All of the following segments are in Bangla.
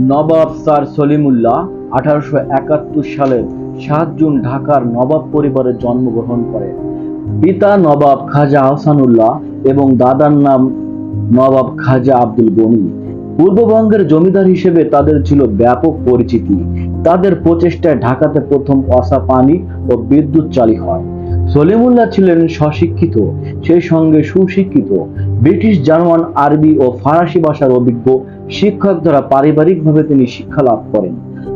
নবাব স্যার সলিমুল্লাহ আঠারোশো একাত্তর সালের সাত জুন ঢাকার নবাব পরিবারে জন্মগ্রহণ করেন। পিতা নবাব খাজা আহসানুল্লাহ এবং দাদার নাম নবাব খাজা আব্দুল গনি। পূর্ববঙ্গের জমিদার হিসেবে তাদের ছিল ব্যাপক পরিচিতি। তাদের প্রচেষ্টায় ঢাকাতে প্রথম অসা পানি ও বিদ্যুৎ চালু হয়। সলিমুল্লাহ ছিলেন স্বশিক্ষিত, সেই সঙ্গে সুশিক্ষিত। ব্রিটিশ, জার্মান, আরবি ও ফরাসি ভাষার অভিজ্ঞ শিক্ষক দ্বারা পারিবারিকভাবে তিনি শিক্ষা লাভ করেন।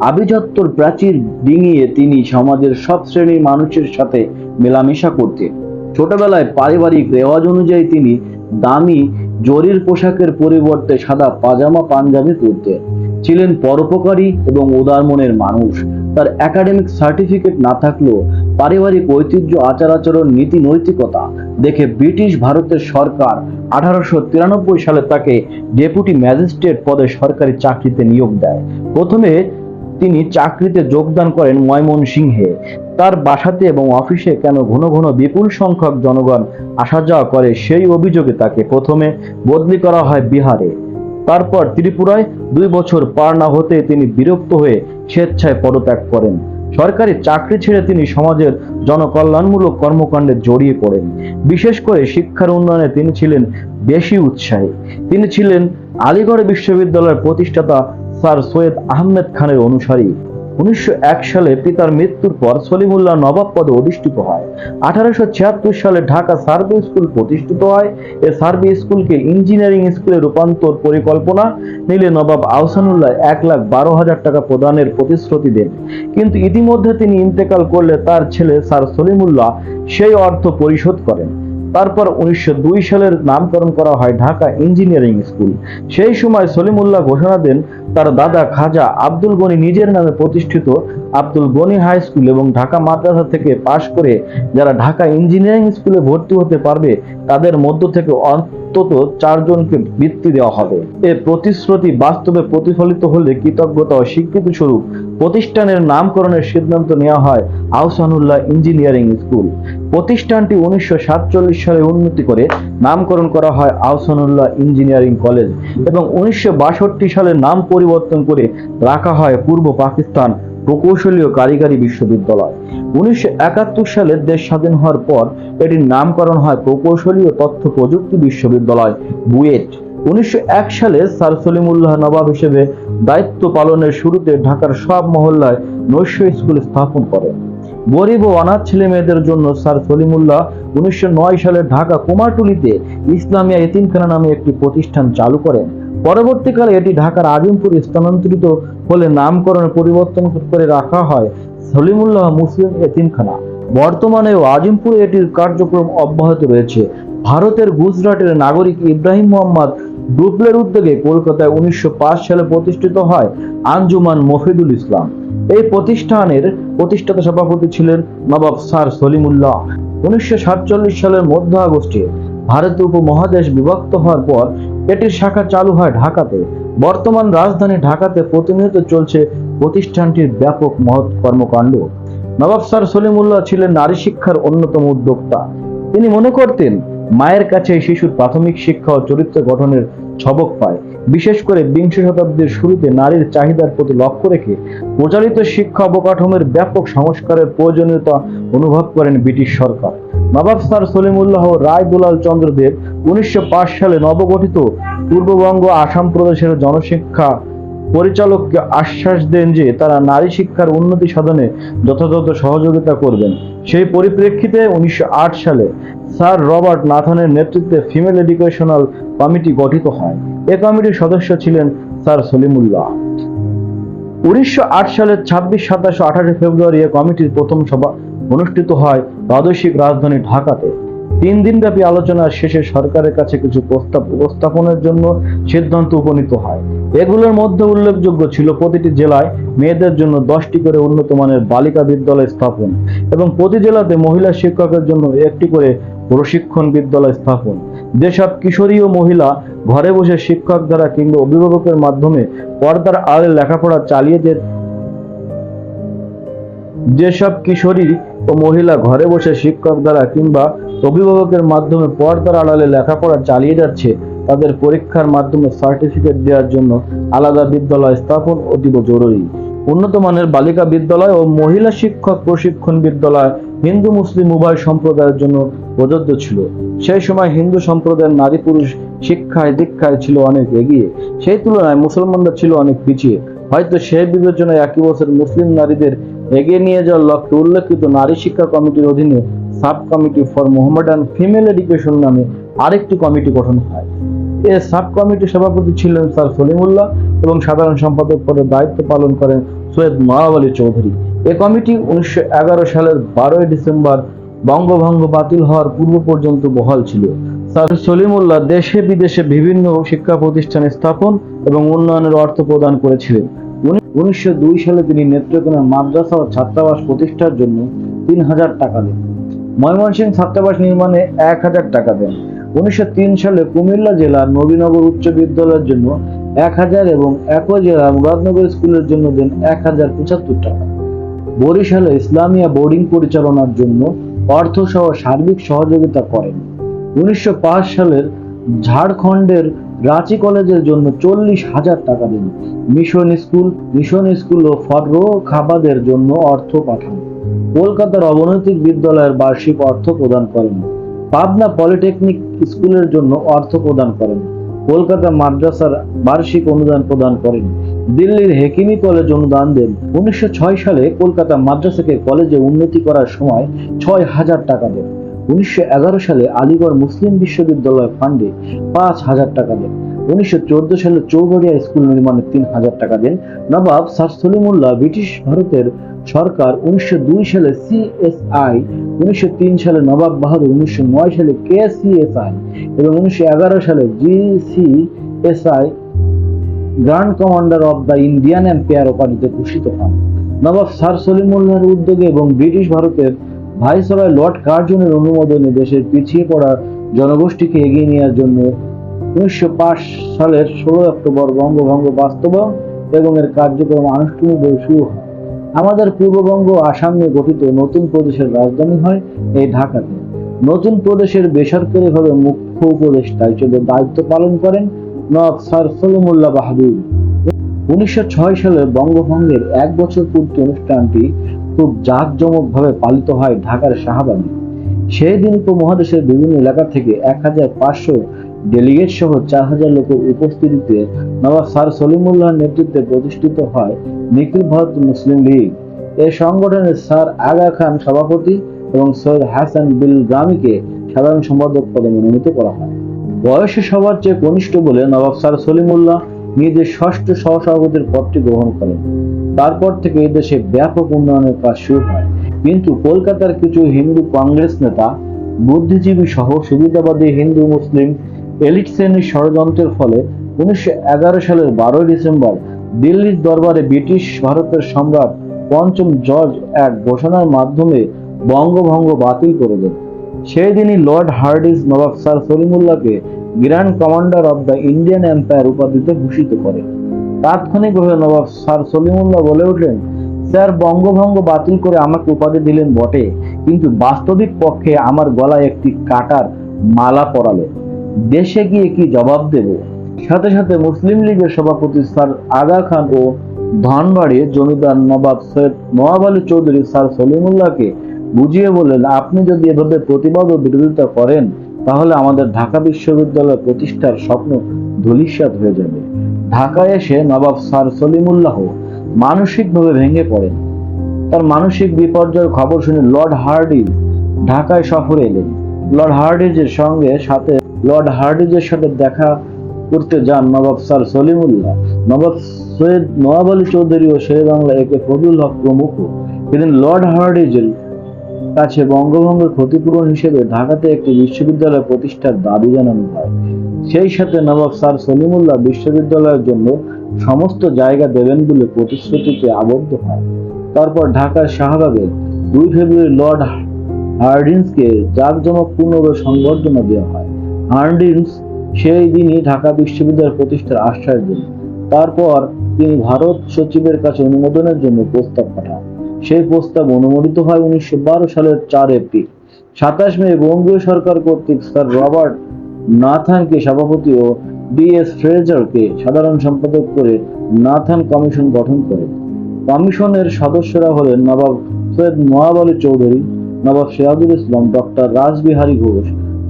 আভিজাত্যর প্রাচীর ডিঙিয়ে তিনি সমাজের সব শ্রেণির মানুষের সাথে মেলামেশা করতেন। ছোটবেলায় পারিবারিক রেওয়াজ অনুযায়ী তিনি দামি, জরির পোশাকের পরিবর্তে সাদা পাজামা, পাঞ্জাবি পরতেন। ছিলেন পরোপকারী এবং উদার মনের মানুষ। তার একাডেমিক সার্টিফিকেট না থাকলেও পারিবারিক ঐতিহ্য, আচার আচরণ, নীতি নৈতিকতা দেখে ব্রিটিশ ভারতের সরকার আঠারোশো তিরানব্বই সালে তাকে ডেপুটি ম্যাজিস্ট্রেট পদে সরকারি চাকরিতে নিয়োগ দেয়। প্রথমে তিনি চাকরিতে যোগদান করেন ময়মনসিংহে তার বাসাতে এবং অফিসে কেন ঘন ঘন বিপুল সংখ্যক জনগণ আসা যাওয়া করে, সেই অভিযোগে তাকে প্রথমে বদলি করা হয় বিহারে। তারপর ত্রিপুরায় দুই বছর পার না হতে তিনি বিরক্ত হয়ে স্বেচ্ছায় পদত্যাগ করেন। সরকারি চাকরি ছেড়ে তিনি সমাজের জনকল্যাণমূলক কর্মকাণ্ডে জড়িয়ে পড়েন। বিশেষ করে শিক্ষার উন্নয়নে তিনি ছিলেন বেশি উৎসাহী। তিনি ছিলেন আলিগড় বিশ্ববিদ্যালয়ের প্রতিষ্ঠাতা স্যার সৈয়দ আহমেদ খানের অনুসারী। উনিশশো এক সালে পিতার মৃত্যুর পর সলিমুল্লাহ নবাব পদে অধিষ্ঠিত হয়। আঠারোশো ছিয়াত্তর সালে ঢাকা সার্ভে স্কুল প্রতিষ্ঠিত হয়। এ সার্ভে স্কুলকে ইঞ্জিনিয়ারিং স্কুলে রূপান্তর পরিকল্পনা নিলে নবাব আহসানুল্লাহ এক লাখ বারো হাজার টাকা প্রদানের প্রতিশ্রুতি দেন। কিন্তু ইতিমধ্যে তিনি ইন্তেকাল করলে তার ছেলে স্যার সলিমুল্লাহ সেই অর্থ পরিশোধ করেন। তারপর উনিশশো সালের নামকরণ করা হয় ঢাকা ইঞ্জিনিয়ারিং স্কুল। সেই সময় সলিমুল্লাহ ঘোষণা দেন, তার দাদা খাজা আব্দুল গনি নিজের নামে প্রতিষ্ঠিত আব্দুল গনি হাই স্কুল এবং ঢাকা মাদ্রাসা থেকে পাশ করে যারা ঢাকা ইঞ্জিনিয়ারিং স্কুলে ভর্তি হতে পারবে, তাদের মধ্য থেকে অন্তত চারজনকে বৃত্তি দেওয়া হবে। এ প্রতিশ্রুতি বাস্তবে প্রতিফলিত হলে কৃতজ্ঞতা ও স্বীকৃতি স্বরূপ প্রতিষ্ঠানের নামকরণের সিদ্ধান্ত নেওয়া হয় আহসানুল্লাহ ইঞ্জিনিয়ারিং স্কুল। প্রতিষ্ঠানটি উনিশশো সাতচল্লিশ সালে উন্নতি করে নামকরণ করা হয় আহসানুল্লাহ ইঞ্জিনিয়ারিং কলেজ এবং উনিশশো সালে নাম পরিবর্তন করে রাখা হয় পূর্ব পাকিস্তান প্রকৌশলী ও কারিগরি বিশ্ববিদ্যালয়। উনিশশো সালে দেশ স্বাধীন হওয়ার পর এটির নামকরণ হয় প্রকৌশলী ও তথ্য প্রযুক্তি বিশ্ববিদ্যালয়, বুয়েট। উনিশশো এক সালে স্যার সলিমুল্লাহ নবাব হিসেবে দায়িত্ব পালনের শুরুতে ঢাকার সব মহল্লায় নৈশ স্কুল স্থাপন করেন। গরিব ও অনাথ ছেলে মেয়েদের জন্য স্যার সলিমুল্লাহ উনিশশো সালে ঢাকা কুমারটুলিতে ইসলামিয়া এতিমখানা নামে একটি প্রতিষ্ঠান চালু করেন। পরবর্তীকালে এটি ঢাকার আজিমপুর স্থানান্তরিত হলে নামকরণ পরিবর্তন করে রাখা হয় সলিমুল্লাহ মুসলিম এতিমখানা। বর্তমানেও আজিমপুরে এটির কার্যক্রম অব্যাহত রয়েছে। ভারতের গুজরাটের নাগরিক ইব্রাহিম মোহাম্মদ ডুবলের উদ্যোগে কলকাতায় উনিশশো পাঁচ সালে প্রতিষ্ঠিত হয় আঞ্জুমান মফিদুল ইসলাম। এই প্রতিষ্ঠানের প্রতিষ্ঠাতা সভাপতি ছিলেন নবাব স্যার সলিমুল্লাহ। উনিশশো সালের মধ্য আগস্টে ভারতীয় উপমহাদেশ বিভক্ত হওয়ার পর এটির শাখা চালু হয় ঢাকাতে। বর্তমান রাজধানী ঢাকাতে প্রতিনিয়ত চলছে প্রতিষ্ঠানটির ব্যাপক মহৎ কর্মকাণ্ড। নবাব স্যার সলিমুল্লাহ ছিলেন নারী শিক্ষার অন্যতম উদ্যোক্তা। তিনি মনে করতেন, মায়ের কাছে শিশুর প্রাথমিক শিক্ষা ও চরিত্র গঠনের ছবক পায়। বিশেষ করে বিংশ শতাব্দীর শুরুতে নারীর চাহিদার প্রতি লক্ষ্য রেখে প্রচালিত শিক্ষা অবকাঠামোর ব্যাপক সংস্কারের প্রয়োজনীয়তা অনুভব করেন ব্রিটিশ সরকার। নবাব স্যার সলিমুল্লাহ রায় দুলাল চন্দ্রদেব উনিশশো পাঁচ সালে নবগঠিত পূর্ববঙ্গ আসাম প্রদেশের জনশিক্ষা পরিচালককে আশ্বাস দেন যে তারা নারী শিক্ষার উন্নতি সাধনে যথাযথ সহযোগিতা করবেন। সেই পরিপ্রেক্ষিতে উনিশশো আট সালে স্যার রবার্ট নাথনের নেতৃত্বে ফিমেল এডুকেশনাল কমিটি গঠিত হয়। এ কমিটির সদস্য ছিলেন স্যার সলিমুল্লাহ। উনিশশো আট সালের ছাব্বিশ, সাতাশ আঠাশে ফেব্রুয়ারি এ কমিটির প্রথম সভা অনুষ্ঠিত হয় প্রাদেশিক রাজধানী ঢাকাতে। তিন দিনব্যাপী আলোচনার শেষে সরকারের কাছে কিছু প্রস্তাব উপস্থাপনের জন্য সিদ্ধান্ত উপনীত হয়। এগুলোর মধ্যে উল্লেখযোগ্য ছিল প্রতিটি জেলায় মেয়েদের জন্য দশটি করে উন্নত মানের বালিকা বিদ্যালয় স্থাপন এবং প্রতি জেলাতে মহিলা শিক্ষকের জন্য একটি করে প্রশিক্ষণ বিদ্যালয় স্থাপন। যেসব কিশোরী ও মহিলা ঘরে বসে শিক্ষক দ্বারা কিংবা অভিভাবকের মাধ্যমে পর্দার আড়ে লেখাপড়া চালিয়ে যে যেসব কিশোরী ও মহিলা ঘরে বসে শিক্ষক দ্বারা কিংবা অভিভাবকের মাধ্যমে পর্দার আড়ালে লেখাপড়া চালিয়ে যাচ্ছে, তাদের পরীক্ষার মাধ্যমে সার্টিফিকেট দেওয়ার জন্য আলাদা বিদ্যালয় স্থাপন অতীব জরুরি। উন্নত মানের বালিকা বিদ্যালয় ও মহিলা শিক্ষক প্রশিক্ষণ বিদ্যালয় হিন্দু মুসলিম উভয় সম্প্রদায়ের জন্য প্রযোজ্য ছিল। সেই সময় হিন্দু সম্প্রদায়ের নারী পুরুষ শিক্ষায় দীক্ষায় ছিল অনেক এগিয়ে, সেই তুলনায় মুসলমানরা ছিল অনেক পিছিয়ে। হয়তো সেই বিবেচনায় একই বছর মুসলিম নারীদের এগিয়ে নিয়ে যাওয়ার লক্ষ্যে উল্লেখিত নারী শিক্ষা কমিটির অধীনে sub committee for Mohammedan female education নামে আরেকটি কমিটি গঠন হয়। এ সাব কমিটির সভাপতি ছিলেন স্যার সলিমুল্লাহ এবং সাধারণ সম্পাদক পদে দায়িত্ব পালন করেন সৈয়দ নওয়াব আলী চৌধুরী। এ কমিটি উনিশশো এগারো সালের বারোই ডিসেম্বর বঙ্গভঙ্গ বাতিল হওয়ার পূর্ব পর্যন্ত বহাল ছিল। স্যার সলিমুল্লাহ দেশে বিদেশে বিভিন্ন শিক্ষা প্রতিষ্ঠান স্থাপন এবং উন্নয়নের অর্থ প্রদান করেছিলেন। উনিশশো দুই সালে তিনি নেত্রকোনা মাদ্রাসা ও ছাত্রাবাস প্রতিষ্ঠার জন্য তিন হাজার টাকা দেন। ময়মনসিংহ ছাত্রাবাস নির্মাণে এক হাজার টাকা দেন। উনিশশো তিন সালে কুমিল্লা জেলার নবীনগর উচ্চ বিদ্যালয়ের জন্য এক হাজার এবং একই জেলা মুরাদনগর স্কুলের জন্য দেন এক হাজার পঁচাত্তর টাকা। বরিশালে ইসলামিয়া বোর্ডিং পরিচালনার জন্য অর্থ সহ সার্বিক সহযোগিতা করেন। উনিশশো পাঁচ সালের ঝাড়খণ্ডের রাঁচি কলেজের জন্য চল্লিশ হাজার টাকা দেন। মিশন স্কুল মিশন স্কুল ও ফররো খাবাদের জন্য অর্থ পাঠান। কলকাতার অবনৈতিক বিদ্যালয়ের বার্ষিক অর্থ প্রদান করেন। পাবনা পলিটেকনিক স্কুলের জন্য অর্থ প্রদান করেন। কলকাতা মাদ্রাসার বার্ষিক অনুদান প্রদান করেন। দিল্লির হেকিমি কলেজ অনুদান দেন। উনিশশো ছয় সালে কলকাতা মাদ্রাসাকে কলেজে উন্নতি করার সময় ছয় হাজার টাকা দেন। উনিশশো এগারো সালে আলিগড় মুসলিম বিশ্ববিদ্যালয় ফান্ডে পাঁচ হাজার টাকা দেন। উনিশশো চোদ্দ সালে চৌগড়িয়া স্কুল নির্মাণে তিন হাজার টাকা দেন। নবাব স্যার সলিমুল্লাহ ব্রিটিশ ভারতের সরকার উনিশশো সালে সিএসআই উনিশশো সালে নবাব বাহাদুর, উনিশশো সালে কেসিএসআই এবং উনিশশো সালে GCSI grand commander of the Indian empire উপাধিতে ভূষিত হন। নবাব স্যার সলিমুল্লাহর উদ্যোগে এবং ব্রিটিশ ভারতের ভাইসরয় লর্ড কার্জনের অনুমোদনে দেশের পিছিয়ে পড়া জনগোষ্ঠীকে এগিয়ে নেওয়ার জন্য উনিশশো সালের ষোলো অক্টোবর বঙ্গভঙ্গ বাস্তবায়ন এবং এর কার্যক্রম আনুষ্ঠানিকভাবে শুরু হয়। আমাদের পূর্ববঙ্গ আসাম নিয়ে গঠিত নতুন প্রদেশের রাজধানী হয় এই ঢাকাতে। নতুন প্রদেশের বেসরকারিভাবে মুখ্য উপদেষ্টা হিসেবে দায়িত্ব পালন করেন নবাব স্যার সলিমুল্লাহ বাহাদুর। উনিশশো সালে বঙ্গভঙ্গের এক বছর পূর্তি অনুষ্ঠানটি খুব জাঁকজমকভাবে পালিত হয় ঢাকার শাহবাগে। সেই দিন উপমহাদেশের বিভিন্ন এলাকা থেকে এক হাজার পাঁচশো ডেলিগেট সহ চার হাজার লোকের উপস্থিতিতে নবাব স্যার সলিমুল্লাহর নেতৃত্বে প্রতিষ্ঠিত হয় নিখিল ভারত মুসলিম লীগ। এই সংগঠনের স্যার আগা খান সভাপতি এবং সৈয়দ হাসান বিল গ্রামীকে সাধারণ সম্পাদক পদে মনোনীত করা হয়। বয়সে সবার চেয়ে কনিষ্ঠ বলে নবাব স্যার সলিমুল্লাহ নিজের ষষ্ঠ সহসভাপতির পদটি গ্রহণ করেন। তারপর থেকে এই দেশে ব্যাপক উন্নয়নের কাজ শুরু হয়। কিন্তু কলকাতার কিছু হিন্দু কংগ্রেস নেতা, বুদ্ধিজীবী সহ সুবিধাবাদী হিন্দু মুসলিম এলিট শ্রেণির ষড়যন্ত্রের ফলে উনিশশো এগারো সালের বারোই ডিসেম্বর দিল্লির দরবারে ব্রিটিশ ভারতের সম্রাট পঞ্চম জর্জ এক ঘোষণার মাধ্যমে বঙ্গভঙ্গ বাতিল করে দেন। সেই দিনই lord Hardinge Nawab sir সলিমুল্লাহকে grand commander of the Indian empire উপাধিতে ভূষিত করে তাৎক্ষণিকভাবে নবাব স্যার সলিমুল্লাহ বলে উঠলেন, স্যার, বঙ্গভঙ্গ বাতিল করে আমাকে উপাধি দিলেন বটে, কিন্তু বাস্তবিক পক্ষে আমার গলায় একটি কাটার মালা পরালে দেশে গিয়ে কি জবাব দেব? সাথে সাথে মুসলিম লীগের সভাপতি স্যার আগা খান ও ধনবাড়ি জমিদার নবাব সৈয়দ নওয়াব আলী চৌধুরী স্যার সলিমুল্লাহকে বুঝিয়ে বললেন, আপনি যদি এভাবে প্রতিবাদ ও বিরোধিতা করেন, তাহলে আমাদের ঢাকা বিশ্ববিদ্যালয় প্রতিষ্ঠার স্বপ্ন ধূলিসাৎ হয়ে যাবে। ঢাকায় এসে নবাব স্যার সলিমুল্লাহ মানসিকভাবে ভেঙে পড়েন। তার মানসিক বিপর্যয়ের খবর শুনে লর্ড হার্ডিজ ঢাকায় সফরে এলেন। লর্ড হার্ডিজের সঙ্গে সাথে লর্ড হার্ডিজের সাথে দেখা করতে যান নবাব স্যার সলিমুল্লাহ। নবাব সৈয়দ নওয়াব আলী চৌধুরী ও শের বাংলা একে ফজলুল হক প্রমুখ। এদিন লর্ড হার্ডিজের কাছে বঙ্গভঙ্গের ক্ষতিপূরণ হিসেবে ঢাকাতে একটি বিশ্ববিদ্যালয় প্রতিষ্ঠার দাবি জানানো হয়। সেই সাথে নবাব স্যার সলিমুল্লাহ বিশ্ববিদ্যালয়ের জন্য সমস্ত জায়গা দেবেন বলে প্রতিশ্রুতিতে আবদ্ধ হয়। তারপর ঢাকার শাহবাগে দুই ফেব্রুয়ারি লর্ড হার্ডিন্সকে জাঁকজমকপূর্ণভাবে সংবর্ধনা দেওয়া হয়। হার্ডিন্স সেই দিনই ঢাকা বিশ্ববিদ্যালয় প্রতিষ্ঠার আশ্বাস দেন তারপর তিনি ভারত সচিবের কাছে অনুমোদনের জন্য প্রস্তাব পাঠান। সেই প্রস্তাব অনুমোদিত হয় উনিশশো বারো সালের চার এপ্রিল। সাতাশ মে বঙ্গীয় সরকার কর্তৃক স্যার রবার্ট নাথানকে সভাপতি ও ডি এস ফ্রেজারকে সাধারণ সম্পাদক করে নাথান কমিশন গঠন করে। কমিশনের সদস্যরা হলেন নবাব সৈয়দ নওয়াব আলী চৌধুরী, নবাব সিরাজুল ইসলাম, ডক্টর রাসবিহারী ঘোষ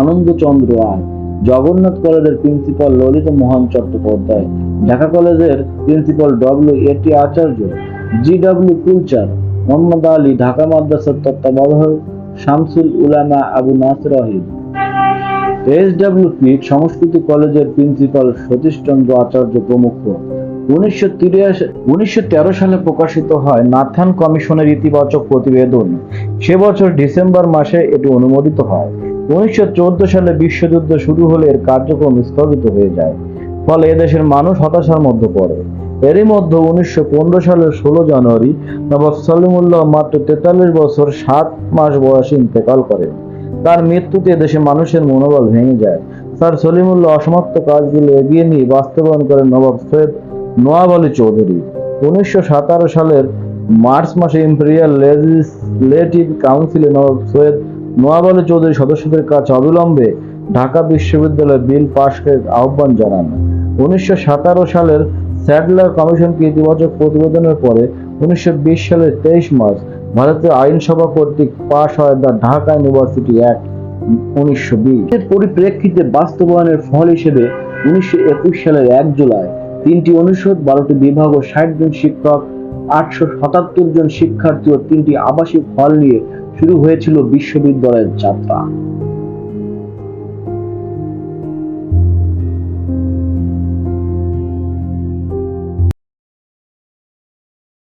আনন্দচন্দ্র রায়, জগন্নাথ কলেজের প্রিন্সিপাল ললিত মোহন চট্টোপাধ্যায়, ঢাকা কলেজের principal W A T Acharya, G W Kuchler, Mohammad Ali, Dhaka মাদ্রাসার তত্ত্বাবধায়ক Shamsul Ulama Abu Nasr Ahid S W Peet সংস্কৃতি কলেজের প্রিন্সিপাল সতীশচন্দ্র আচার্য প্রমুখ। উনিশশো সালে প্রকাশিত হয় নাথান কমিশনের ইতিবাচক প্রতিবেদন। সে বছর ডিসেম্বর মাসে এটি অনুমোদিত হয়। উনিশশো সালে বিশ্বযুদ্ধ শুরু হলে এর কার্যক্রম স্থগিত হয়ে যায়, ফলে এদেশের মানুষ হতাশার মধ্যে পড়ে। এরই মধ্যে উনিশশো সালের ষোলো জানুয়ারি নবাব সলিমুল্লাহ মাত্র তেতাল্লিশ বছর সাত মাস বয়সে ইন্তেকাল করেন। তার মৃত্যুতে দেশে মানুষের মনোবল ভেঙে যায়। স্যার সলিমুল্লাহ অসমাপ্ত কাজগুলো এগিয়ে নিয়ে বাস্তবায়ন করেন নবাব সৈয়দ নোয়াব আলী চৌধুরী। উনিশশো সালের মার্চ মাসে ইম্পেরিয়াল লেজিসলেটিভ কাউন্সিলে নবাব সৈয়দ নোয়াব আলী চৌধুরী সদস্যদের কাছে অবিলম্বে ঢাকা বিশ্ববিদ্যালয়ে বিল পাশকে আহ্বান জানান। উনিশশো সালের স্যাডলার কমিশনকে ইতিবাচক প্রতিবেদনের পরে উনিশশো সালের তেইশ মার্চ ভারতীয় আইনসভা কর্তৃক পাশ হয় দ্য ঢাকা ইউনিভার্সিটি অ্যাক্ট উনিশশো বিশ। পরিপ্রেক্ষিতে বাস্তবায়নের ফল হিসেবে উনিশশো একুশ সালের এক জুলাই তিনটি অনুষদ, বারোটি বিভাগ ও ষাট জন শিক্ষক, আটশো সাতাত্তর জন শিক্ষার্থী ও তিনটি আবাসিক হল নিয়ে শুরু হয়েছিল বিশ্ববিদ্যালয়ের যাত্রা।